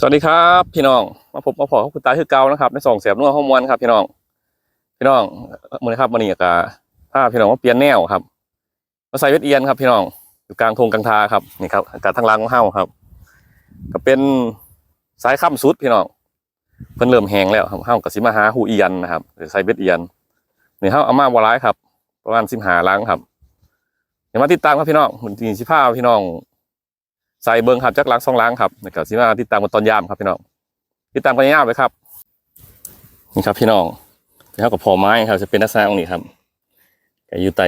สวัสดีครับพี่น้องมาพบมาพอกับคุณตาคือเกานะครับในสองเสียบนัวห้องมวนครับพี่น้อง พี่น้องมือนครับวันนี้ก็พาพี่น้องมาเปลี่ยนแนวครับมาใส่เวทเอียนครับ พี่น้องอยู่กลางทงกลางทาครับนี่ครับอากาศทางล่างของเฮาครับ ก็เป็นสายข้ามสุดพี่น้องเพิ่นเริ่มแห้งแล้วครับเฮากับสิมาหาหูเอียนนะครับหรือใส่เวทเอียนนี่เฮาเอามาบ่ร้ายครับ ประมาณสิบหาล้างครับเดี๋ยวมาติดตามครับพี่น้องมันจริงสิพาพี่น้อง ใส่เบิ้งครับจักล้างสองล้างครับนะครับสิมาติดตามกันตอนยามครับพี่น้องติดตามกันยามเลยครับนี่ครับ พี่น้องที่เขากับพอไม้ครับ จะเป็นลักษณะตรงนี้ครับก็อยู่ใต้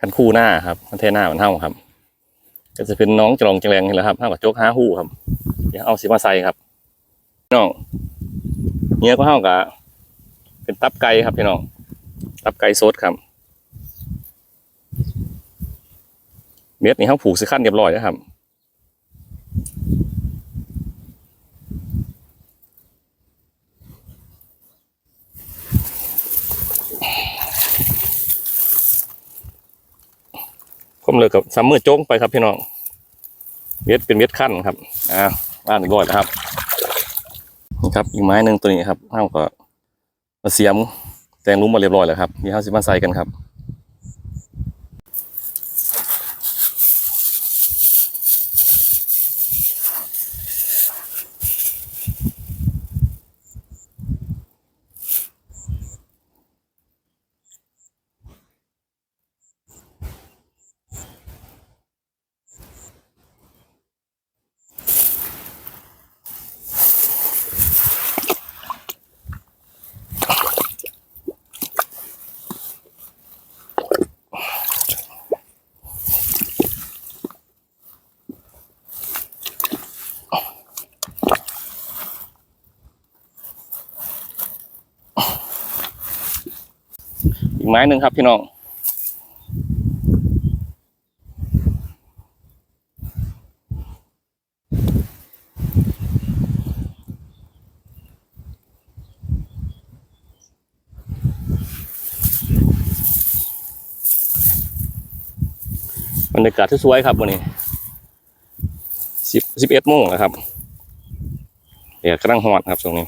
คันคู่หน้าครับคันเทหน้ามันเท่าครับ ก็จะเป็นน้องจรองจงแรงนี่แหละครับเท่ากับโจ๊กห้าหู้ครับเดี๋ยวเอาสิมาใส่ครับพี่น้องเนี้ยก็เท่ากับเป็นตับไก่ครับพี่น้องตับไก่สดครับ เม็ดนี่เขาผูกสิขั้นเรียบร้อยแล้วครับผมเลยกับซัมเมอร์โจ้งไปครับพี่น้องเม็ดเป็นเม็ดขั้นครับอ่าบ้านร้อยนะครับนี่ครับอีกไม้หนึ่งตัวนี้ครับเขาก็มาเสียมแตงลุ้มมาเรียบร้อยแล้วครับนี่เขาสิบมาใส่กันครับ ไม้หนึ่งครับพี่น้องบรรยากาศที่สวยครับวันนี้สิบสิบเอ็ดโมงนะครับเดี๋ยวกำลังฮอดครับตรงนี้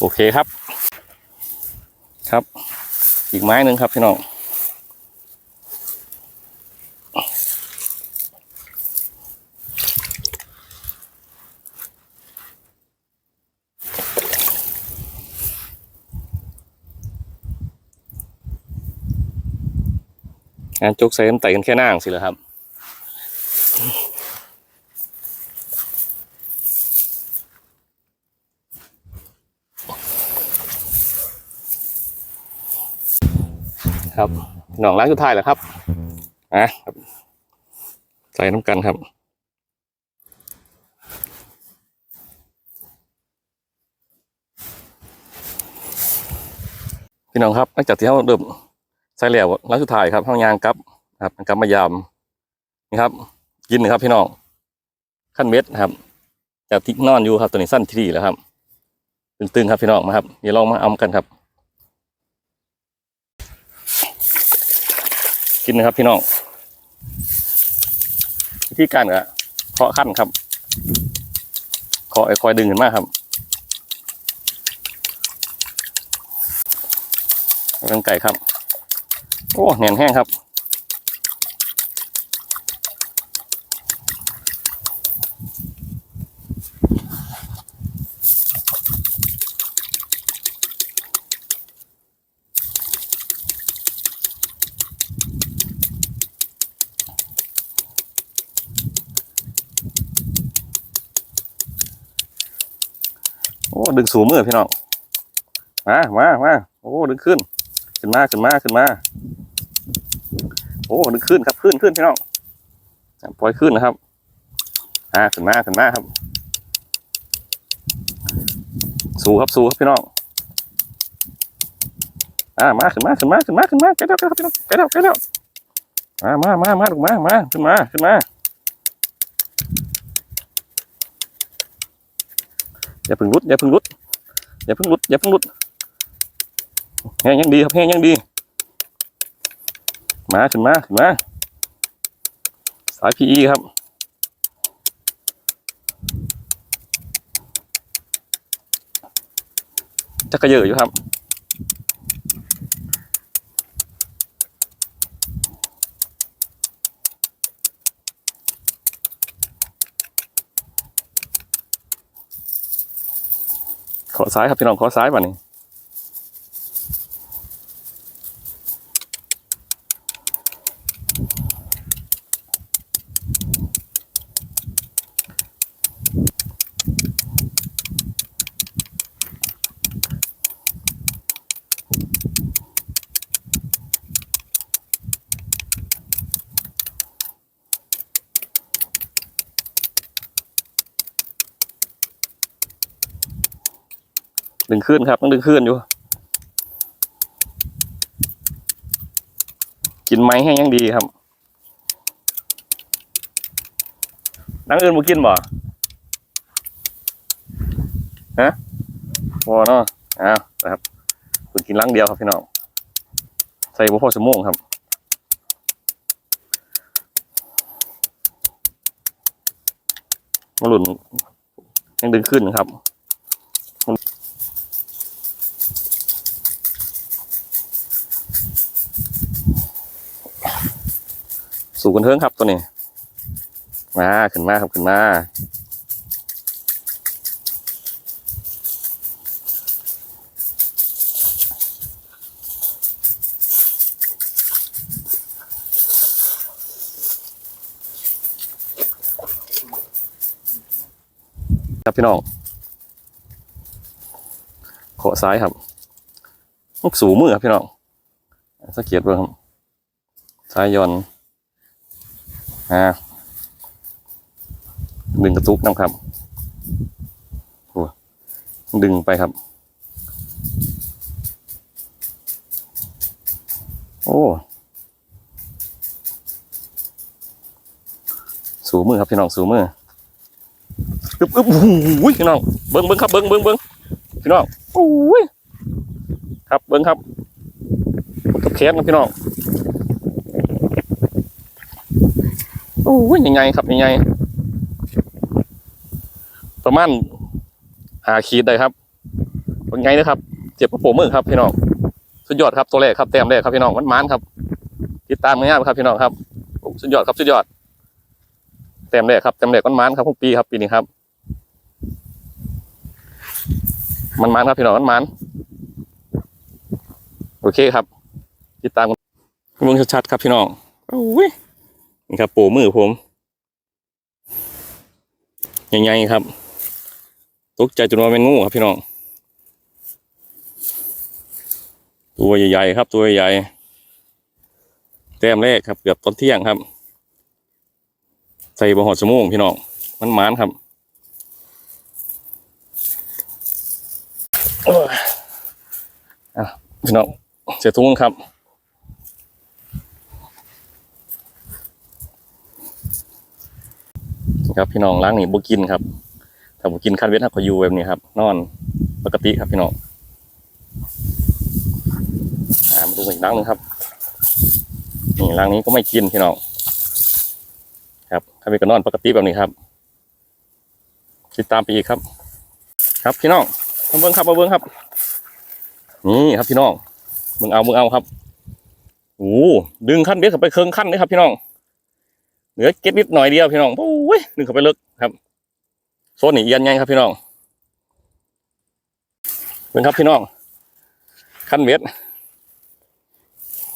โอเคครับ ครับ อีกไม้หนึ่งครับพี่น้องงานจกใส่น้ำไตกันแค่หน้าสิเหรอครับ ครับหนองล้างสุดท้ายแล้วครับอะใส่น้ำกันครับพี่น้องครับหลังจากที่เขาเริ่มใส่แล้วล้างสุดท้ายครับเขายางกับครับกำมายามนี่ครับ กินนะครับพี่น้องขั้นเม็ดครับจากที่นอนอยู่ครับตัวนี้สั้นที่แล้วครับ ตึงๆครับพี่น้องมาครับเดี๋ยวลองมาเอากันครับ นนะครับ พี่น้องวิธีการก็เคาะขั้นครับเคาะไอ้คอยดึงขึ้นมาครับเป็นไก่ครับ โอ้แน่นแห้งครับ ดึงสูงมือพี่น้องมามามาโอ้ดึงขึ้น ขึ้นมาขึ้นมาขึ้นมา โอ้ดึงขึ้นครับขึ้นขึ้นพี่น้องปล่อยขึ้นนะครับอ่าขึ้นมาขึ้นมาครับ สู้ครับสู้ครับพี่น้องอ่ามาขึ้นมาขึ้นมาขึ้นมาขึ้นมาใกล้แล้วใกล้แล้วพี่น้องใกล้แล้วใกล้แล้วมามามามาลูกมามาขึ้นมาขึ้นมา อย่าพึ่งรุดอย่าพึ่งรุดอย่าพึ่งรุดอย่าพึ่งรุดแห้งยังดีครับแห้งยังดี มาขึ้นมาขึ้นมาสายพีอีครับจะกระเยอะอยู่ครับ ขอซ้ายครับพี่น้องขอซ้ายป่ะนี่ ดึงขึ้นครับต้องดึงขึ้นอยู่ กินไม้ให้ยังดีครับนังอื่นมากินบ่ฮะพอเนาะอ้าวนะครับคุณกินลังเดียวครับพี่น้องใส่บุพอสมงครับมาหลุนยังดึงขึ้นครับ สู่กันเทิงครับตัวนี้ มาขึ้นมาครับขึ้นมา ครับพี่น้องขอซ้ายครับลูกสูมือครับพี่น้องสังเกตเบิ่งครับซ้ายย่อน อ่าดึงกระตุกน้ำครับโอ้ดึงไปครับ โอ้สูมือครับพี่น้องสูมืออึบอึบโอ้ยพี่น้องเบิ้งเบิ้งครับเบิ้งเบิ้งเบิ้งพี่น้องโอ้ยครับเบิ้งครับกับแขนครับพี่น้อง โอ้ยยังไงครับยังไง ประมาณหาขีดได้ครับยังไงนะครับ เจ็บกระโปรงมือครับพี่น้อง สุดยอดครับตัวแรกครับแต้มแรกครับพี่น้องมันมันครับ ติดตามง่ายๆครับพี่น้องครับโอ้สุดยอดครับสุดยอดแต้มแรกครับแต้มแรกมันมันครับทุกปีครับปีนี้ครับ มันมันครับพี่น้องมันมันโอเคครับ ติดตามกันเมืองชัดๆครับพี่น้องโอ้ย นี่ครับโปรมือผมใหญ่ๆครับตกใจจนว่าเป็นงูครับพี่น้องตัวใหญ่ๆครับ ตัวใหญ่ๆแต้มแรกครับ เกือบตอนเที่ยงครับ ใส่บะหอดสมงพี่น้องมันหมานครับโอ้ยอะพี่น้องเสียทุ่งครับ ครับพี่น้องล้างนี่บุกินครับถ้าบุกินคันเวทหักก็อยู่แบบนี้ครับ นอนปกติครับพี่น้องอ่ามาดูอีกล้างหนึ่งครับนี่ล้างนี้ก็ไม่กินพี่น้องครับคันเวทก็นอนปกติแบบนี้ครับ ติดตามไปอีกครับ ครับพี่น้องมาเบิ้งครับมาเบิ้งครับ นี่ครับพี่น้องมึงเอามึงเอาครับโอ้ดึงขั้นเบ็ดเข้าไปเคิงขั้นเลยครับพี่น้อง เหลือเก็บนิดหน่อยเดียวพี่น้องโอ้ยนึงเข้าไปเลิกครับโซนนี่เยันยังครับพี่น้องเป็นครับพี่น้องขั้นเม็ด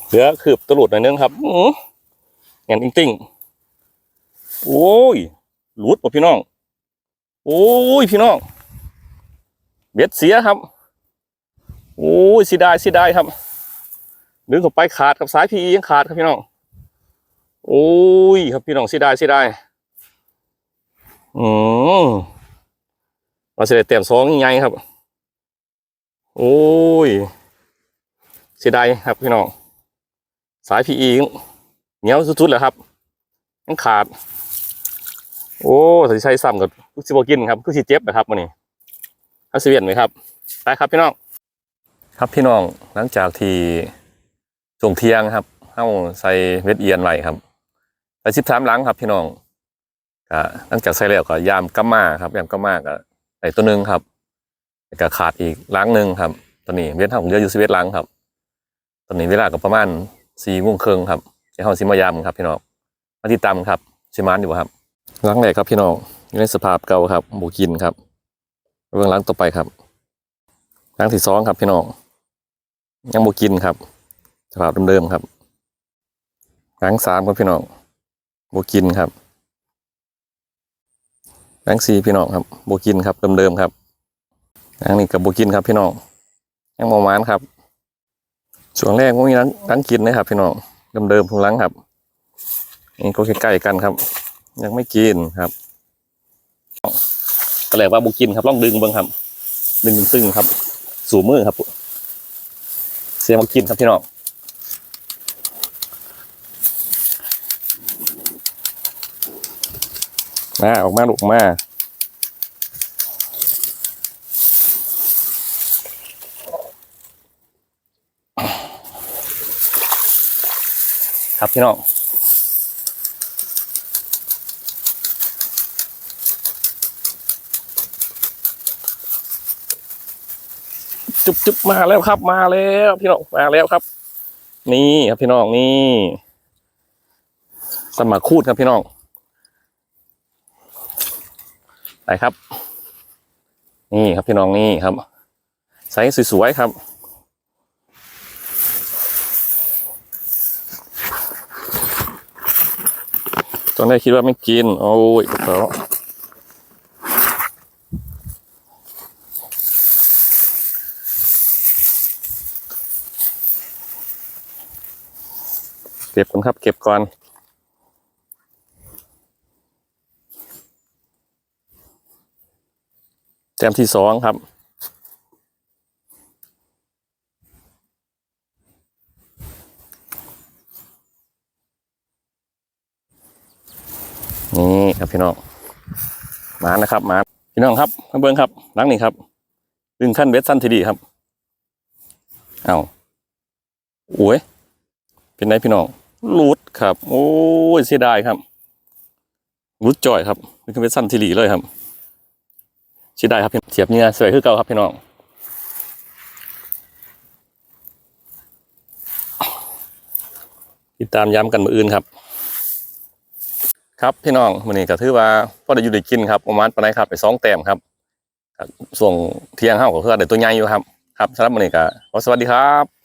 เหลือคืบตลุดหน่อยนึงครับอือเงี้ยติ้งๆโอ้ยหลุดป่ะพี่น้อง โอ้ยพี่น้องเบ็ดเสียครับ โอ้ยเสียดายเสียดายครับ ดึงเข้าไปขาดกับสายพียังขาดครับพี่น้อง โอ้ยครับพี่น้องเสียดายเสียดายอืมมาเสียดายเต็มสองยังไงครับ โอ้ยเสียดายครับพี่น้องสายพีอีเหนียวสุดๆเลยครับยังขาด โอ้ส่ใช้ซ้ำกับลูกซิบกินครับคือสิเจ็บนะครับวันนี้เขาสิเวียนไหมครับไปครับพี่น้องครับพี่น้องหลังจากที่ช่วงเที่ยงครับเข้าใส่เวทเอียนไว้ครับ ไปสิบสามหลังครับพี่น้องก็หลังจากใส่แล้วก็ยามกัมมาครับยามกัมมาก็ไอ้ตัวหนึ่งครับแล้วก็ขาดอีกหลังหนึ่งครับ ตอนนี้เวียนห้าของเรืออยู่สิบเอ็ดหลังครับ ตอนนี้เวลาก็ประมาณสี่โมงครึ่งครับจะเข้าสิมายามครับพี่น้องมาติดตามครับสิมานอยู่ครับหลังแรกครับพี่น้องอยู่ในสภาพเก่าครับหมูกินครับเรื่องหลังต่อไปครับหลังที่สองครับพี่น้องยังหมูกินครับ สภาพเดิมๆครับหลังสามครับพี่น้อง หมูกินครับหลังสี่พี่น้องครับหมูกินครับเดิมๆครับหลังนี้กับหมูกินครับ พี่น้องยังโมมานครับช่วงแรกพวกนี้นังนังกินนะครับ พี่น้องเดิมๆทุงหลังครับนี่ก็ใกล้ๆกันครับ ยังไม่กินครับก็เลยว่าบุกินครับลองดึงบิ้งครับ ดึงตึงครับ สู่มือครับ เสียงบุกินครับพี่น้อง มาออกมาลูกมาครับพี่น้องจุบจุบมาแล้วครับมาแล้วพี่น้องมาแล้วครับ นี่ครับพี่น้องนี่สมัครคูดครับพี่น้อง ไปครับ นี่ครับพี่น้องนี่ครับใส่สวยๆครับตอนแรกคิดว่าไม่กิน โอ้ยเพราะเก็บก่อนครับ เก็บก่อน แต้มที่สองครับ นี่ครับพี่น้องมานะครับมาพี่น้องครับมาเบิ้งครับหลังนี้ครับดึงขั้นเวทสซันทีดีครับเอาโอ้ยเป็นไงพี่น้องรูดครับ โอ้ยเสียดายครับรูดจ่อยครับดึงขั้นเวสซันทีดีเลยครับ ชิดได้ครับพี่เสียบเนื้อสวยขึ้นเก่าครับพี่น้องติดตามย้ำกันมืออื่นครับ ครับพี่น้องวันนี้ก็ถือว่าพอได้อยู่ได้กินครับประมาณปานไหนครับไปสองแต้มครับส่วงเที่ยงเฮาก็คือได้ตัวใหญ่อยู่ครับ ครับสำหรับวันนี้ก็สวัสดีครับ